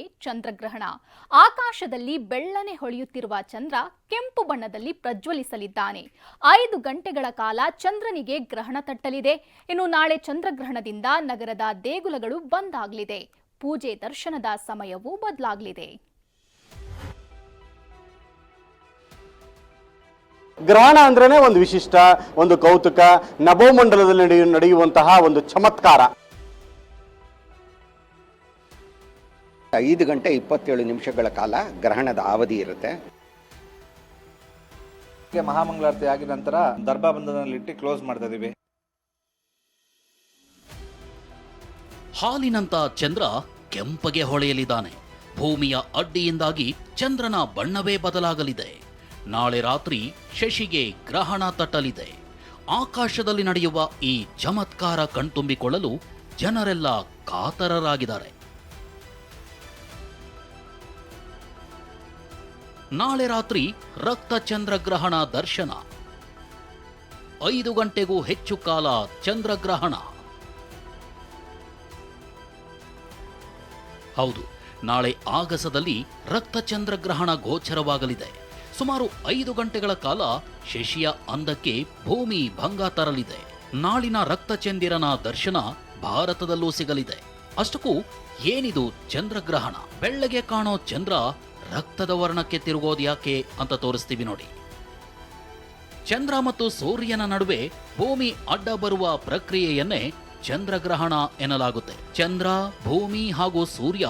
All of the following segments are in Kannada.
ಚಂದ್ರಗ್ರಹಣ. ಆಕಾಶದಲ್ಲಿ ಬೆಳ್ಳನೆ ಹೊಳೆಯುತ್ತಿರುವ ಚಂದ್ರ ಕೆಂಪು ಬಣ್ಣದಲ್ಲಿ ಪ್ರಜ್ವಲಿಸಲಿದ್ದಾನೆ. ಐದು ಗಂಟೆಗಳ ಕಾಲ ಚಂದ್ರನಿಗೆ ಗ್ರಹಣ ತಟ್ಟಲಿದೆ. ಇನ್ನು ನಾಳೆ ಚಂದ್ರಗ್ರಹಣದಿಂದ ನಗರದ ದೇಗುಲಗಳು ಬಂದ್ ಆಗಲಿದೆ. ಪೂಜೆ ದರ್ಶನದ ಸಮಯವೂ ಬದಲಾಗಲಿದೆ. ಗ್ರಹಣ ಅಂದ್ರೇನೆ ಒಂದು ವಿಶಿಷ್ಟ, ಒಂದು ಕೌತುಕ ನಭೋಮಂಡಲದಲ್ಲಿ ನಡೆಯು ನಡೆಯುವಂತಹ ಒಂದು ಚಮತ್ಕಾರ. ಐದು ಗಂಟೆ ಇಪ್ಪತ್ತೇಳು ನಿಮಿಷಗಳ ಕಾಲ ಗ್ರಹಣದ ಅವಧಿ ಇರುತ್ತೆ. ಮಹಾಮಂಗಳಾರತಿ ಆಗಿದ ನಂತರ ದರ್ಭಾಬಂಧನಲ್ಲಿಟ್ಟು ಕ್ಲೋಸ್ ಮಾಡ್ತಾ ಇದೀವಿ. ಹಾಲಿನಂತ ಚಂದ್ರ ಕೆಂಪಗೆ ಹೊಳೆಯಲಿದ್ದಾನೆ. ಭೂಮಿಯ ಅಡ್ಡಿಯಿಂದಾಗಿ ಚಂದ್ರನ ಬಣ್ಣವೇ ಬದಲಾಗಲಿದೆ. ನಾಳೆ ರಾತ್ರಿ ಶಶಿಗೆ ಗ್ರಹಣ ತಟ್ಟಲಿದೆ. ಆಕಾಶದಲ್ಲಿ ನಡೆಯುವ ಈ ಚಮತ್ಕಾರ ಕಣ್ತುಂಬಿಕೊಳ್ಳಲು ಜನರೆಲ್ಲ ಕಾತರರಾಗಿದ್ದಾರೆ. ನಾಳೆ ರಾತ್ರಿ ರಕ್ತ ಚಂದ್ರಗ್ರಹಣ ದರ್ಶನ. ಐದು ಗಂಟೆಗೂ ಹೆಚ್ಚು ಕಾಲ ಚಂದ್ರಗ್ರಹಣ. ಹೌದು, ನಾಳೆ ಆಗಸದಲ್ಲಿ ರಕ್ತ ಚಂದ್ರಗ್ರಹಣ ಗೋಚರವಾಗಲಿದೆ. ಸುಮಾರು ಐದು ಗಂಟೆಗಳ ಕಾಲ ಶಶಿಯ ಅಂದಕ್ಕೆ ಭೂಮಿ ಭಂಗ ತರಲಿದೆ. ನಾಳಿನ ರಕ್ತಚಂದಿರನ ದರ್ಶನ ಭಾರತದಲ್ಲೂ ಸಿಗಲಿದೆ. ಅಷ್ಟಕ್ಕೂ ಏನಿದು ಚಂದ್ರಗ್ರಹಣ? ಬೆಳ್ಳಗೆ ಕಾಣೋ ಚಂದ್ರ ರಕ್ತದ ವರ್ಣಕ್ಕೆ ತಿರುಗೋದು ಯಾಕೆ ಅಂತ ತೋರಿಸ್ತೀವಿ ನೋಡಿ. ಚಂದ್ರ ಮತ್ತು ಸೂರ್ಯನ ನಡುವೆ ಭೂಮಿ ಅಡ್ಡ ಬರುವ ಪ್ರಕ್ರಿಯೆಯನ್ನೇ ಚಂದ್ರಗ್ರಹಣ ಎನ್ನಲಾಗುತ್ತೆ. ಚಂದ್ರ, ಭೂಮಿ ಹಾಗೂ ಸೂರ್ಯ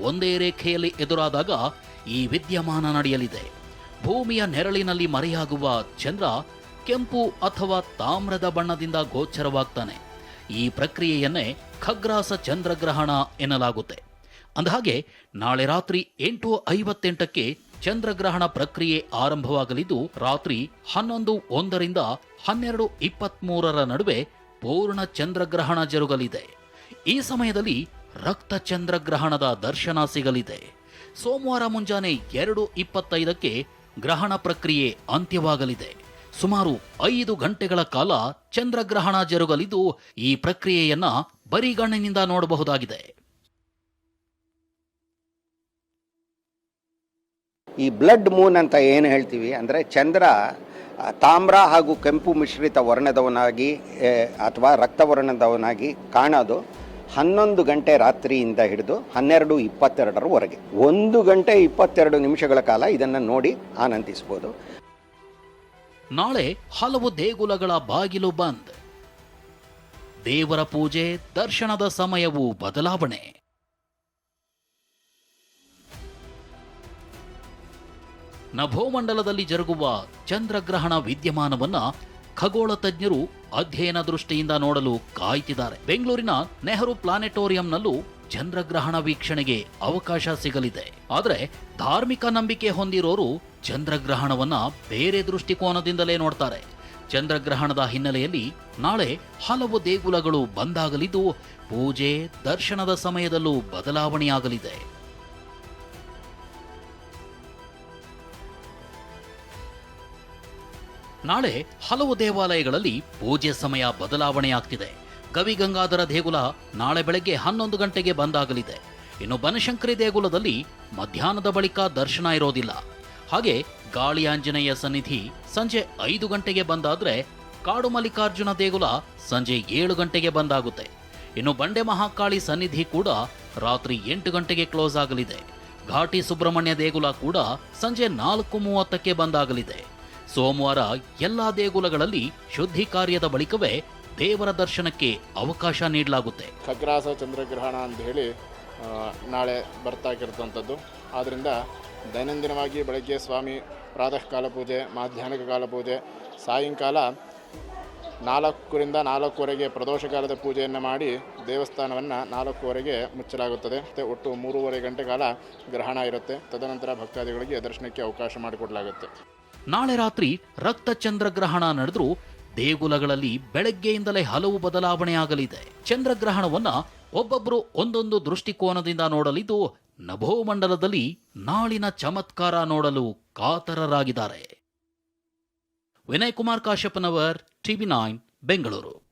ಒಂದೇ ರೇಖೆಯಲ್ಲಿ ಎದುರಾದಾಗ ಈ ವಿದ್ಯಮಾನ ನಡೆಯಲಿದೆ. ಭೂಮಿಯ ನೆರಳಿನಲ್ಲಿ ಮರೆಯಾಗುವ ಚಂದ್ರ ಕೆಂಪು ಅಥವಾ ತಾಮ್ರದ ಬಣ್ಣದಿಂದ ಗೋಚರವಾಗ್ತಾನೆ. ಈ ಪ್ರಕ್ರಿಯೆಯನ್ನೇ ಖಗ್ರಾಸ ಚಂದ್ರಗ್ರಹಣ ಎನ್ನಲಾಗುತ್ತೆ. ಅಂದಹಾಗೆ ನಾಳೆ ರಾತ್ರಿ ಎಂಟು ಐವತ್ತೆಂಟಕ್ಕೆ ಚಂದ್ರಗ್ರಹಣ ಪ್ರಕ್ರಿಯೆ ಆರಂಭವಾಗಲಿದ್ದು ರಾತ್ರಿ ಹನ್ನೊಂದು ಒಂದರಿಂದ ಹನ್ನೆರಡು ಇಪ್ಪತ್ಮೂರರ ನಡುವೆ ಪೂರ್ಣ ಚಂದ್ರಗ್ರಹಣ ಜರುಗಲಿದೆ. ಈ ಸಮಯದಲ್ಲಿ ರಕ್ತ ಚಂದ್ರಗ್ರಹಣದ ದರ್ಶನ ಸಿಗಲಿದೆ. ಸೋಮವಾರ ಮುಂಜಾನೆ ಎರಡು ಇಪ್ಪತ್ತೈದಕ್ಕೆ ಗ್ರಹಣ ಪ್ರಕ್ರಿಯೆ ಅಂತ್ಯವಾಗಲಿದೆ. ಸುಮಾರು ಐದು ಗಂಟೆಗಳ ಕಾಲ ಚಂದ್ರಗ್ರಹಣ ಜರುಗಲಿದ್ದು ಈ ಪ್ರಕ್ರಿಯೆಯನ್ನ ಬರಿಗಣ್ಣಿನಿಂದ ನೋಡಬಹುದಾಗಿದೆ. ಈ ಬ್ಲಡ್ ಮೂನ್ ಅಂತ ಏನು ಹೇಳ್ತೀವಿ ಅಂದರೆ ಚಂದ್ರ ತಾಮ್ರ ಹಾಗೂ ಕೆಂಪು ಮಿಶ್ರಿತ ವರ್ಣದವನಾಗಿ ಅಥವಾ ರಕ್ತವರ್ಣದವನಾಗಿ ಕಾಣೋದು ಹನ್ನೊಂದು ಗಂಟೆ ರಾತ್ರಿಯಿಂದ ಹಿಡಿದು ಹನ್ನೆರಡು ಇಪ್ಪತ್ತೆರಡರವರೆಗೆ. ಒಂದು ಗಂಟೆ ಇಪ್ಪತ್ತೆರಡು ನಿಮಿಷಗಳ ಕಾಲ ಇದನ್ನು ನೋಡಿ ಆನಂದಿಸ್ಬೋದು. ನಾಳೆ ಹಲವು ದೇಗುಲಗಳ ಬಾಗಿಲು ಬಂದ್. ದೇವರ ಪೂಜೆ, ದರ್ಶನದ ಸಮಯವು ಬದಲಾವಣೆ. ನಭೋಮಂಡಲದಲ್ಲಿ ಜರುಗುವ ಚಂದ್ರಗ್ರಹಣ ವಿದ್ಯಮಾನವನ್ನ ಖಗೋಳ ತಜ್ಞರು ಅಧ್ಯಯನ ದೃಷ್ಟಿಯಿಂದ ನೋಡಲು ಕಾಯ್ತಿದ್ದಾರೆ. ಬೆಂಗಳೂರಿನ ನೆಹರು ಪ್ಲಾನೆಟೋರಿಯಂನಲ್ಲೂ ಚಂದ್ರಗ್ರಹಣ ವೀಕ್ಷಣೆಗೆ ಅವಕಾಶ ಸಿಗಲಿದೆ. ಆದರೆ ಧಾರ್ಮಿಕ ನಂಬಿಕೆ ಹೊಂದಿರೋರು ಚಂದ್ರಗ್ರಹಣವನ್ನ ಬೇರೆ ದೃಷ್ಟಿಕೋನದಿಂದಲೇ ನೋಡ್ತಾರೆ. ಚಂದ್ರಗ್ರಹಣದ ಹಿನ್ನೆಲೆಯಲ್ಲಿ ನಾಳೆ ಹಲವು ದೇಗುಲಗಳು ಬಂದಾಗಲಿದ್ದು ಪೂಜೆ, ದರ್ಶನದ ಸಮಯದಲ್ಲೂ ಬದಲಾವಣೆಯಾಗಲಿದೆ. ನಾಳೆ ಹಲವು ದೇವಾಲಯಗಳಲ್ಲಿ ಪೂಜೆ ಸಮಯ ಬದಲಾವಣೆಯಾಗ್ತಿದೆ. ಗವಿಗಂಗಾಧರ ದೇಗುಲ ನಾಳೆ ಬೆಳಗ್ಗೆ ಹನ್ನೊಂದು ಗಂಟೆಗೆ ಬಂದಾಗಲಿದೆ. ಇನ್ನು ಬನಶಂಕರಿ ದೇಗುಲದಲ್ಲಿ ಮಧ್ಯಾಹ್ನದ ಬಳಿಕ ದರ್ಶನ ಇರೋದಿಲ್ಲ. ಹಾಗೆ ಗಾಳಿ ಆಂಜನೇಯ ಸನ್ನಿಧಿ ಸಂಜೆ ಐದು ಗಂಟೆಗೆ ಬಂದಾದ್ರೆ ಕಾಡು ಮಲ್ಲಿಕಾರ್ಜುನ ದೇಗುಲ ಸಂಜೆ ಏಳು ಗಂಟೆಗೆ ಬಂದಾಗುತ್ತೆ. ಇನ್ನು ಬಂಡೆ ಮಹಾಕಾಳಿ ಸನ್ನಿಧಿ ಕೂಡ ರಾತ್ರಿ ಎಂಟು ಗಂಟೆಗೆ ಕ್ಲೋಸ್ ಆಗಲಿದೆ. ಘಾಟಿ ಸುಬ್ರಹ್ಮಣ್ಯ ದೇಗುಲ ಕೂಡ ಸಂಜೆ ನಾಲ್ಕು ಮೂವತ್ತಕ್ಕೆ ಬಂದಾಗಲಿದೆ. ಸೋಮವಾರ ಎಲ್ಲ ದೇಗುಲಗಳಲ್ಲಿ ಶುದ್ಧಿ ಕಾರ್ಯದ ಬಳಿಕವೇ ದೇವರ ದರ್ಶನಕ್ಕೆ ಅವಕಾಶ ನೀಡಲಾಗುತ್ತೆ. ಖಗ್ರಾಸ ಚಂದ್ರಗ್ರಹಣ ಅಂತ ಹೇಳಿ ನಾಳೆ ಬರ್ತಾ ಇರ್ತಂಥದ್ದು ಆದ್ದರಿಂದ ದೈನಂದಿನವಾಗಿ ಬೆಳಗ್ಗೆ ಸ್ವಾಮಿ ಪ್ರಾತಃ ಕಾಲ ಪೂಜೆ, ಮಾಧ್ಯಾಹ್ನಿಕ ಕಾಲ ಪೂಜೆ, ಸಾಯಂಕಾಲ ನಾಲ್ಕರಿಂದ ನಾಲ್ಕುವರೆಗೆ ಪ್ರದೋಷ ಕಾಲದ ಪೂಜೆಯನ್ನು ಮಾಡಿ ದೇವಸ್ಥಾನವನ್ನು ನಾಲ್ಕುವರೆಗೆ ಮುಚ್ಚಲಾಗುತ್ತದೆ. ಮತ್ತು ಒಟ್ಟು ಮೂರುವರೆ ಗಂಟೆ ಕಾಲ ಗ್ರಹಣ ಇರುತ್ತೆ. ತದನಂತರ ಭಕ್ತಾದಿಗಳಿಗೆ ದರ್ಶನಕ್ಕೆ ಅವಕಾಶ ಮಾಡಿಕೊಡಲಾಗುತ್ತೆ. ನಾಳೆ ರಾತ್ರಿ ರಕ್ತ ಚಂದ್ರಗ್ರಹಣ ನಡೆದರೂ ದೇಗುಲಗಳಲ್ಲಿ ಬೆಳಗ್ಗೆಯಿಂದಲೇ ಹಲವು ಬದಲಾವಣೆ ಆಗಲಿದೆ ಚಂದ್ರಗ್ರಹಣವನ್ನ ಒಬ್ಬೊಬ್ಬರು ಒಂದೊಂದು ದೃಷ್ಟಿಕೋನದಿಂದ ನೋಡಲಿದ್ದು ನಭೋಮಂಡಲದಲ್ಲಿ ನಾಳಿನ ಚಮತ್ಕಾರ ನೋಡಲು ಕಾತರರಾಗಿದ್ದಾರೆ. Vinay Kumar Kashyappanavar TV nine, Bengaluru.